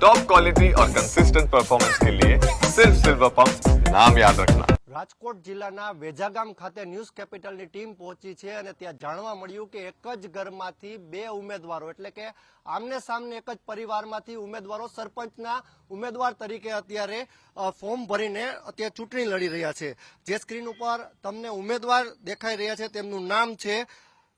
Top quality और consistent performance के लिए सिर्फ सिल्वर पंप नाम याद रखना રાજકોટ જિલ્લાના વેજાગામ ખાતે ન્યૂઝ કેપિટલની ટીમ પહોંચી છે અને ત્યાં જાણવા મળ્યું કે એક જ ઘરમાંથી બે ઉમેદવારો એટલે કે આમને સામને એક જ પરિવારમાંથી ઉમેદવારો સરપંચના ઉમેદવાર તરીકે અત્યારે અ, ફોર્મ ભરીને અત્યારે ચૂંટણી લડી રહ્યા છે જે સ્ક્રીન ઉપર તમને ઉમેદવાર દેખાઈ રહ્યા છે તેમનું નામ છે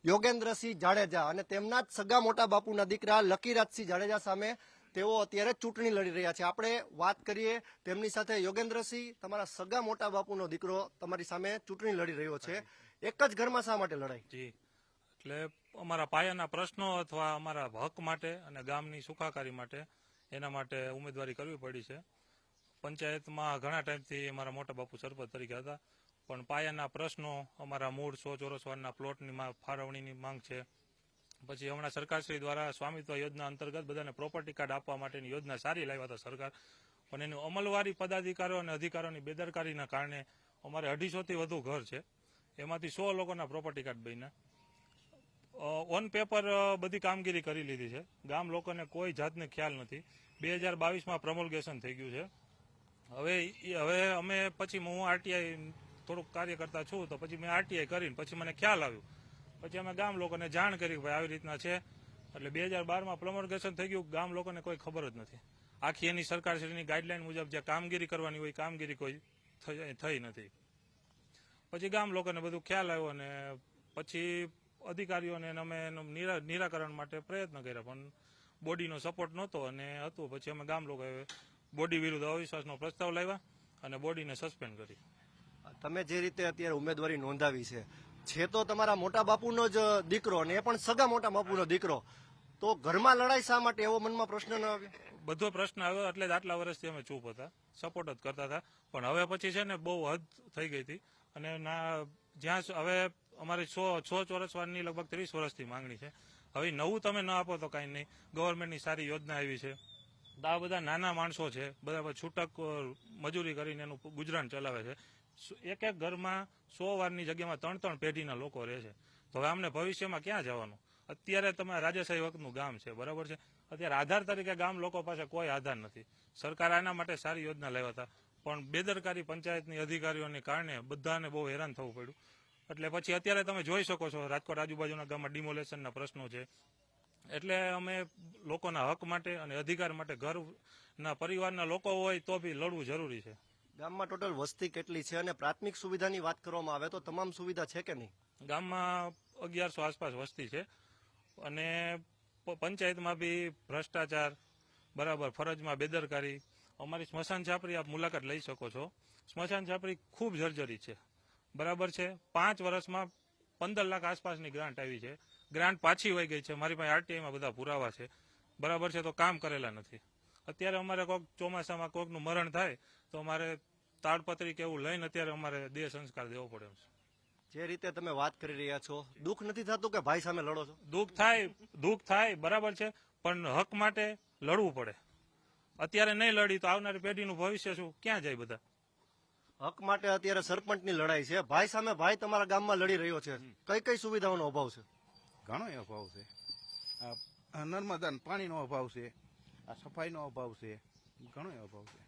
યોગેન્દ્રસિંહ જાડેજા અને તેમના જ સગા મોટા બાપુના દીકરા લકીરાજસિંહ જાડેજા સામે તેઓ અત્યારે ચૂંટણી લડી રહ્યા છે. આપણે વાત કરીએ તેમની સાથે યોગેન્દ્રસિંહ તમારા સગા મોટા બાપુનો દીકરો તમારી સામે ચૂંટણી લડી રહ્યો છે. એક જ ઘરમાં શા માટે લડાઈ? જી. એટલે અમારા પાયાના પ્રશ્નો અથવા અમારા હક માટે અને ગામની સુખાકારી માટે એના માટે ઉમેદવારી કરવી પડી છે. પંચાયતમાં ઘણા ટાઈમથી અમારા મોટા બાપુ સરપંચ તરીકે હતા. પણ પાયાના પ્રશ્નો અમારા મૂળ સો ચોરસ વારના પ્લોટની માં ફાળવણીની માંગ છે. પછી હમણાં સરકારશ્રી દ્વારા સ્વામિત્વ યોજના અંતર્ગત બધાને પ્રોપર્ટી કાર્ડ આપવા માટેની યોજના સારી લાવ્યા હતા સરકાર. પણ એની અમલવારી પદાધિકારીઓ અને અધિકારીઓની બેદરકારીના કારણે અમારે અઢીસોથી વધુ ઘર છે. એમાંથી સો લોકોના પ્રોપર્ટી કાર્ડ બન્યા. ઓન પેપર બધી કામગીરી કરી લીધી છે. ગામ લોકોને કોઈ જાતને ખ્યાલ નથી. બે હજાર બાવીસમાં પ્રમોલગેશન થઈ ગયું છે. હવે હવે અમે પછી હું આરટીઆઈ થોડુંક કાર્ય કરતા છું તો પછી મેં આરટીઆઈ કરીને પછી મને ખ્યાલ આવ્યું. પછી અમે ગામ લોકોને જાણ કરી ભાઈ આવી રીતના છે. એટલે બે હજાર બારમાં પ્રમોલગેશન થઈ ગયું, ગામ લોકોને કોઈ ખબર જ નથી. આખી એની સરકારશ્રીની ગાઈડલાઈન મુજબ જે કામગીરી કરવાની હોય, કામગીરી કોઈ થઈ નથી. પછી ગામ લોકોને બધું ખ્યાલ આવ્યો અને પછી અધિકારીઓને અમે નિરાકરણ માટે પ્રયત્ન કર્યા, પણ બોડીનો સપોર્ટ નહોતો અને હતું. પછી અમે ગામ લોકોએ બોડી વિરુદ્ધ અવિશ્વાસનો પ્રસ્તાવ લાવ્યા અને બોડીને સસ્પેન્ડ કરી તમે જે રીતે અત્યારે ઉમેદવારી નોંધાવી છે છે તો તમારા મોટા બાપુનો જ દીકરો અને એ પણ સગા મોટા બાપુનો દીકરો. તો ઘરમાં લડાઈ શા માટે? એવો મનમાં પ્રશ્ન ન આવ્યો? બધો પ્રશ્ન આવ્યો એટલે આટલા વર્ષથી અમે ચૂપ હતા. સપોર્ટ જ કરતા હતા. પણ હવે પછી છે ને બહુ હદ થઈ ગઈ હતી. અને ના, જ્યાં હવે અમારી સો સો ચોરસ વારની લગભગ ત્રીસ વર્ષથી માંગણી છે. હવે નવું તમે ન આપો તો કાંઈ નહીં. ગવર્મેન્ટની સારી યોજના આવી છે. આ બધા નાના માણસો છે. બધા છૂટક મજૂરી કરીને એનું ગુજરાન ચલાવે છે. એક એક ઘરમાં સો વારની જગ્યામાં ત્રણ ત્રણ પેઢીના લોકો રહે છે. તો હવે અમને ભવિષ્યમાં ક્યાં જવાનું? અત્યારે તમે રાજાશાહી વખતનું ગામ છે, બરાબર છે? અત્યારે આધાર તરીકે ગામ લોકો પાસે કોઈ આધાર નથી. સરકાર આના માટે સારી યોજના લાવ્યા હતા. પણ બેદરકારી પંચાયતની અધિકારીઓને કારણે બધાને બહુ હેરાન થવું પડ્યું. એટલે પછી અત્યારે તમે જોઈ શકો છો, રાજકોટ આજુબાજુના ગામમાં ડિમોલેશનના પ્રશ્નો છે. એટલે અમે લોકોના હક માટે અને અધિકાર માટે ઘરના પરિવારના લોકો હોય તો બી લડવું જરૂરી છે. ગામમાં ટોટલ વસ્તી કેટલી છે અને પ્રાથમિક સુવિધાની વાત કરવામાં આવે તો તમામ સુવિધા છે કે નહીં? ગામમાં અગિયારસો આસપાસ વસ્તી છે અને પંચાયતમાં બી ભ્રષ્ટાચાર, બરાબર, ફરજમાં બેદરકારી. અમારી સ્મશાન છાપરી આપ મુલાકાત લઈ શકો છો. સ્મશાન છાપરી ખૂબ જર્જરી છે. બરાબર છે? પાંચ વર્ષમાં પંદર લાખ આસપાસની ગ્રાન્ટ આવી છે. ગ્રાન્ટ પાછી વહી ગઈ છે. મારી પાસે આરટીઆઈમાં બધા પુરાવા છે. બરાબર છે? તો કામ કરેલા નથી. અત્યારે અમારે કોઈક ચોમાસામાં કોઈકનું મરણ થાય તો અમારે તાડપત્રી કે એવું લઈને અત્યારે અમારે દેહ સંસ્કાર દેવો પડે એમ છે. જે રીતે તમે વાત કરી રહ્યા છો દુઃખ નથી થતું કે ભાઈ સામે લડો છો? દુઃખ થાય દુઃખ થાય બરાબર છે પણ હક માટે લડવું પડે. અત્યારે નહીં લડી તો આવનારી પેઢીનું ભવિષ્ય શું? ક્યાં જાય બધા? હક માટે અત્યારે સરપંચની લડાઈ છે. ભાઈ સામે ભાઈ તમારા ગામમાં લડી રહ્યો છે. કઈ કઈ સુવિધાઓનો અભાવ છે? ઘણો અભાવ છે. આ- આ નર્મદા પાણીનો અભાવ છે. આ સફાઈનો અભાવ છે. ઘણો અભાવ છે.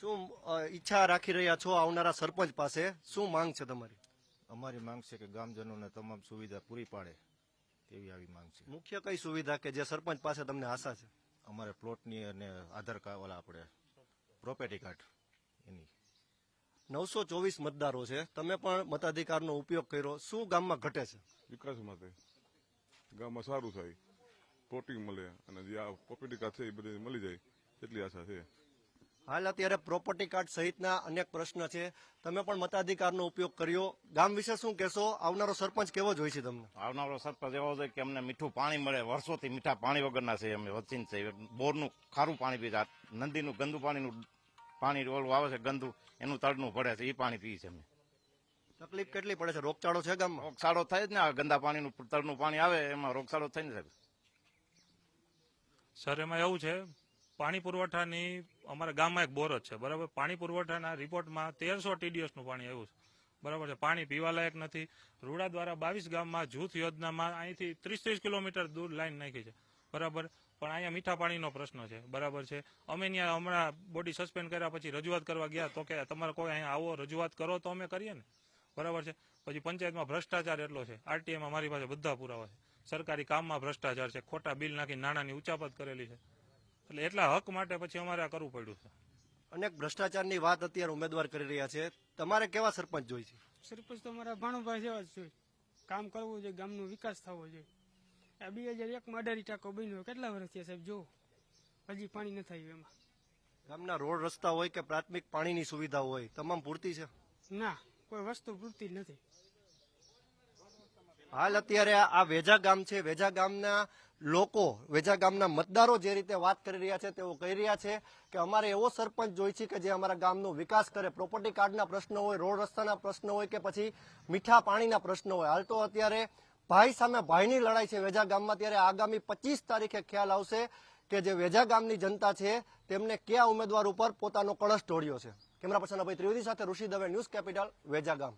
શું ઈચ્છા રાખી રહ્યા છો આવનારા સરપંચ પાસે? શું માંગ છે તમારી? અમારી માંગ છે કે ગામજનોને તમામ સુવિધા પૂરી પાડે તેવી આવી માંગ છે. મુખ્ય કઈ સુવિધા કે જે સરપંચ પાસે તમને આશા છે? અમારે પ્લોટની અને આધાર કાર્ડ વાળા આપણે પ્રોપર્ટી કાર્ડ એની. નવસો ચોવીસ મતદારો છે. તમે પણ મતાધિકારનો ઉપયોગ કર્યો. શું ગામમાં ઘટે છે? વિકાસ માટે. ગામમાં સારું થાય. પ્રોટીન મળે અને જે આ પ્રોપર્ટી કાર્ડ છે એ બધી મળી જાય એટલી આશા છે. હાલ અત્યારે પ્રોપર્ટી કાર્ડ સહિતના અનેક પ્રશ્ન છે. તમે પણ મતાધિકારનો ઉપયોગ કર્યો. ગામ વિશે શું કહેશો? આવનારો સરપંચ કેવો જોઈ છે તમને? આવનારો સરપંચ એવો છે કે અમને મીઠું પાણી મળે. વર્ષોથી મીઠા પાણી વગરના છે અમે વચીન છે. બોરનું ખારું પાણી પીએ છે. નદીનું ગંદુ પાણીનું પાણી ઓલું આવે છે ગંદુ એનું તળનું પડે છે. એ પાણી પીએ છે અમે. તકલીફ કેટલી પડે છે? રોગચાળો છે ગામમાં? રોગચાળો થાય જ ને. આ ગંદા પાણીનું તળનું પાણી આવે એમાં રોગચાળો થાય ને સાહેબ. સર એમાં એવું છે, પાણી પુરવઠાની, અમારા ગામમાં એક બોર જ છે, બરાબર? પાણી પુરવઠાના રિપોર્ટમાં તેરસો ટીડીએસનું પાણી આવ્યું છે. બરાબર છે? પાણી પીવાલાયક નથી. રૂડા દ્વારા બાવીસ ગામમાં જૂથ યોજનામાં અહીંથી ત્રીસ ત્રીસ કિલોમીટર દૂર લાઈન નાખી છે. બરાબર? પણ અહીંયા મીઠા પાણીનો પ્રશ્ન છે. બરાબર છે? અમે ત્યાં હમણાં બોડી સસ્પેન્ડ કર્યા પછી રજૂઆત કરવા ગયા તો કે તમારે કોઈ અહીંયા આવો રજૂઆત કરો તો અમે કરીએ ને. બરાબર છે? પછી પંચાયતમાં ભ્રષ્ટાચાર એટલો છે. આરટીએમાં મારી પાસે બધા પુરાવા છે. સરકારી કામમાં ભ્રષ્ટાચાર છે. ખોટા બિલ નાખી નાણાંની ઉચાપત કરેલી છે. એટલે એટલા હક માટે પછી અમારે આ કરવું પડ્યું છે. અનેક ભ્રષ્ટાચારની વાત અત્યારે ઉમેદવાર કરી રહ્યા છે. તમારે કેવા સરપંચ જોઈએ છે? સરપંચ તો મારા ભાણુભાઈ જેવા જ જોઈએ કામ કરવું જોઈએ ગામનો વિકાસ થવો જોઈએ. આ બે હજાર એકમાં અઢારી ટાકો બન્યો. કેટલા વર્ષ થયા સાહેબ? જો હજી પાણી ન થયું એમાં. ગામના રોડ રસ્તા હોય કે પ્રાથમિક પાણીની સુવિધા હોય તમામ પૂરતી છે? ના કોઈ વસ્તુ પૂરતી જ નથી. હાલ અત્યારે આ વેજા ગામ છે. વેજા ગામના લોકો, વેજા ગામના મતદારો જે રીતે વાત કરી રહ્યા છે, તેઓ કહી રહ્યા છે કે અમારે એવો સરપંચ જોઈએ છે કે જે અમારા ગામનો વિકાસ કરે. પ્રોપર્ટી કાર્ડના પ્રશ્નો હોય, રોડ રસ્તાના પ્રશ્નો હોય કે પછી મીઠા પાણીના પ્રશ્નો હોય. હાલ તો અત્યારે ભાઈ સામે ભાઈની લડાઈ છે વેજા ગામમાં. ત્યારે આગામી પચીસ તારીખે ખ્યાલ આવશે કે જે વેજા ગામની જનતા છે, તેમને કયા ઉમેદવાર ઉપર પોતાનો કળશ ઢોળ્યો છે. કેમેરા પર્સન અભય ત્રિવેદી સાથે ઋષિ દવે ન્યૂઝ કેપિટલ, વેજા ગામ.